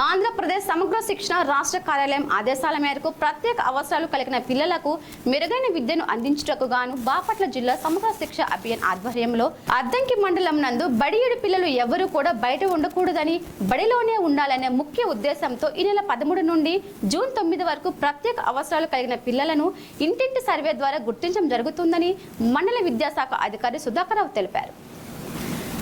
ఆంధ్రప్రదేశ్ సమగ్ర శిక్షణ రాష్ట్ర కార్యాలయం ఆదేశాల మేరకు ప్రత్యేక అవసరాలు కలిగిన పిల్లలకు మెరుగైన విద్యను అందించుటకు గాను బాపట్ల జిల్లా సమగ్ర శిక్ష అభియాన్ ఆధ్వర్యంలో అద్దంకి మండలం నందు బడియుడి పిల్లలు ఎవరూ కూడా బయట ఉండకూడదని బడిలోనే ఉండాలనే ముఖ్య ఉద్దేశంతో ఈ నెల పదమూడు నుండి జూన్ తొమ్మిది వరకు ప్రత్యేక అవసరాలు కలిగిన పిల్లలను ఇంటింటి సర్వే ద్వారా గుర్తించడం జరుగుతుందని మండల విద్యాశాఖ అధికారి సుధాకర్ తెలిపారు.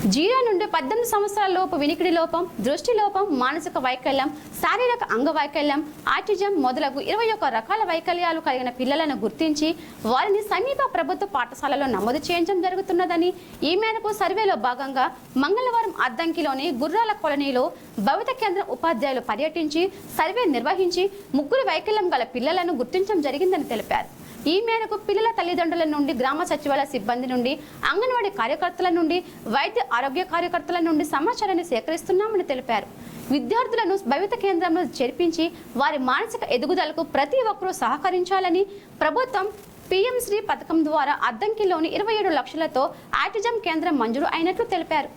జీరో నుండి పద్దెనిమిది సంవత్సరాల లోపు వినికిడి లోపం దృష్టి లోపం మానసిక వైకల్యం శారీరక అంగవైకల్యం ఆటిజం మొదలగు ఇరవై ఒక్క రకాల వైకల్యాలు కలిగిన పిల్లలను గుర్తించి వారిని సమీప ప్రభుత్వ పాఠశాలలో నమోదు చేయించడం జరుగుతున్నదని ఈ మేరకు సర్వేలో భాగంగా మంగళవారం అద్దంకిలోని గుర్రాల కాలనీలో భవిత కేంద్రం ఉపాధ్యాయులు పర్యటించి సర్వే నిర్వహించి ముగ్గురు వైకల్యం గల పిల్లలను గుర్తించడం జరిగిందని తెలిపారు. ఈ మేరకు పిల్లల తల్లిదండ్రుల నుండి గ్రామ సచివాలయ సిబ్బంది నుండి అంగన్వాడీ కార్యకర్తల నుండి వైద్య ఆరోగ్య కార్యకర్తల నుండి సమాచారాన్ని సేకరిస్తున్నామని తెలిపారు. విద్యార్థులను భవిత కేంద్రంలో చేర్పించి వారి మానసిక ఎదుగుదలకు ప్రతి ఒక్కరూ సహకరించాలని ప్రభుత్వం పీఎం శ్రీ పథకం ద్వారా అద్దంకిలోని ఇరవై ఏడు లక్షలతో ఆటిజం కేంద్రం మంజూరు అయినట్లు తెలిపారు.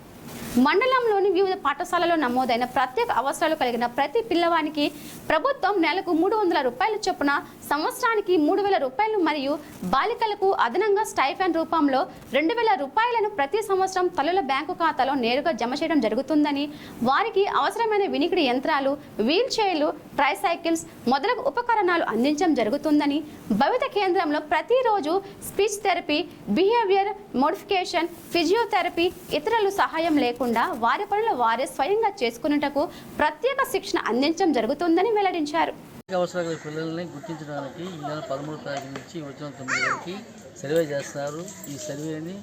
మండలంలోని వివిధ పాఠశాలలో నమోదైన ప్రత్యేక అవసరాలు కలిగిన ప్రతి పిల్లవానికి ప్రభుత్వం నెలకు మూడు వందల రూపాయల చొప్పున సంవత్సరానికి మూడు వేల రూపాయలు మరియు బాలికలకు అదనంగా స్టైఫెన్ రూపంలో రెండు వేల రూపాయలను ప్రతి సంవత్సరం తల్లుల బ్యాంకు ఖాతాలో నేరుగా జమ చేయడం జరుగుతుందని వారికి అవసరమైన వినికిడి యంత్రాలు వీల్ చైర్లు ట్రైసైకిల్స్ మొదలగు ఉపకరణాలు అందించడం జరుగుతుందని భవిత కేంద్రంలో ప్రతిరోజు speech therapy behaviour modification physiotherapy ఇతరులు సహాయం లేకుండా వారి పనులు వారే స్వయంగా చేసుకునేటకు ప్రత్యేక శిక్షణ అందించడం జరుగుతుందని వెల్లడించారు. అవసరాల పిల్లల్ని గుర్తించడానికి ఈ నెల పదమూడు తారీఖు నుంచి వచ్చిన తొమ్మిది వరకు సర్వే చేస్తారు. ఈ సర్వేని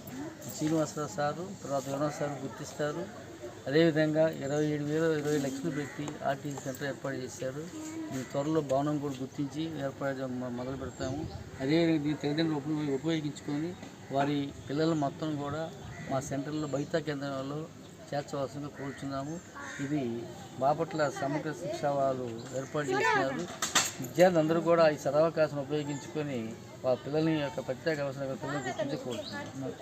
శ్రీనివాసరావు సారు తర్వాత వినోద్ సార్ గుర్తిస్తారు. అదేవిధంగా ఇరవై ఏడు వేల ఇరవై లక్షలు పెట్టి ఆర్టీసీ సెంటర్ ఏర్పాటు చేశారు. ఈ త్వరలో భవనం కూడా గుర్తించి ఏర్పాటు మొదలు పెడతాము. అదేవిధంగా దీని తల్లిదండ్రులు ఉపయోగించుకొని వారి పిల్లలు మొత్తం కూడా మా సెంటర్లో బైతా కేంద్రంలో చేర్చవలసిందిగా కోరుచున్నాము. ఇది బాపట్ల సమగ్ర శిక్ష వాళ్ళు ఏర్పాటు చేస్తున్నారు. విద్యార్థులందరూ కూడా ఈ సదవకాశం ఉపయోగించుకొని వాళ్ళ పిల్లల్ని యొక్క ప్రత్యేక అవసరం పిల్లలు గుర్తించి కోరుతున్నారు